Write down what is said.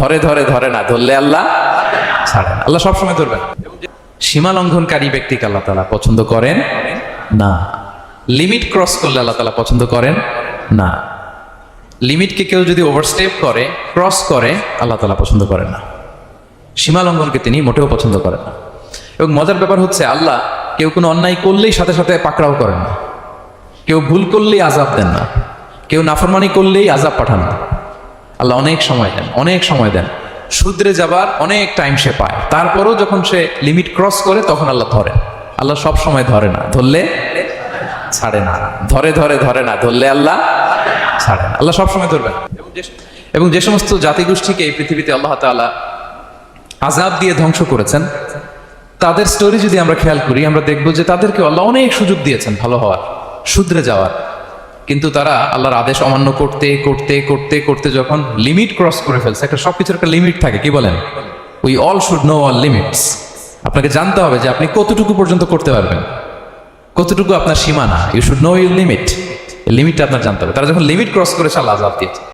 ধরে ধরে ধরে না, ধরলে আল্লাহ ছাড়েন আল্লাহ সবসময় ধরবেন সীমা লঙ্ঘনকারী ব্যক্তিকে আল্লাহ তালা পছন্দ করেন না। লিমিট ক্রস করলে আল্লাহ তালা পছন্দ করেন না। লিমিটকে কেউ যদি ওভারস্টেপ করে ক্রস করে, আল্লাহ তালা পছন্দ করেন না। সীমা লঙ্ঘনকে তিনি মোটেও পছন্দ করেন না। এবং মজার ব্যাপার হচ্ছে, আল্লাহ কেউ কোনো অন্যায় করলেই সাথে সাথে পাকড়াও করেন না। কেউ ভুল করলেই আজাব দেন না। কেউ নাফরমানি করলেই আজাব পাঠান না। আল্লাহ অনেক সময় দেন, অনেক সময় দেন। শুধরে যাবার অনেক টাইম সে পায়। তারপরও যখন সে লিমিট ক্রস করে, তখন আল্লাহ ধরে আল্লাহ সব সময় ধরে না। ধরলে ছাড়ে না। ধরে ধরে ধরে না। ধরলে আল্লাহ ছাড়ে না। আল্লাহ সব সময় ধরবেন। এবং যে- সমস্ত জাতিগোষ্ঠীকে এই পৃথিবীতে আল্লাহ তাআলা আজাব দিয়ে ধ্বংস করেছেন, তাদের স্টোরি যদি আমরা খেয়াল করি, আমরা দেখব যে তাদেরকে আল্লাহ অনেক সুযোগ দিয়েছেন ভালো হওয়ার শুধরে যাওয়ার। কিন্তু তারা আল্লাহর আদেশ অমান্য করতে করতে করতে করতে যখন লিমিট ক্রস করে ফেলছে, একটা সবকিছুর একটা লিমিট থাকে, কি বলেন? We all should know all limits আপনাকে জানতে হবে যে আপনি কতটুকু পর্যন্ত করতে পারবেন। কতটুকু আপনার সীমানা? You should know your limit লিমিটটা আপনার জানতে হবে। তারা যখন লিমিট ক্রস করেছে, আল্লাহ আজাব দিয়েছে।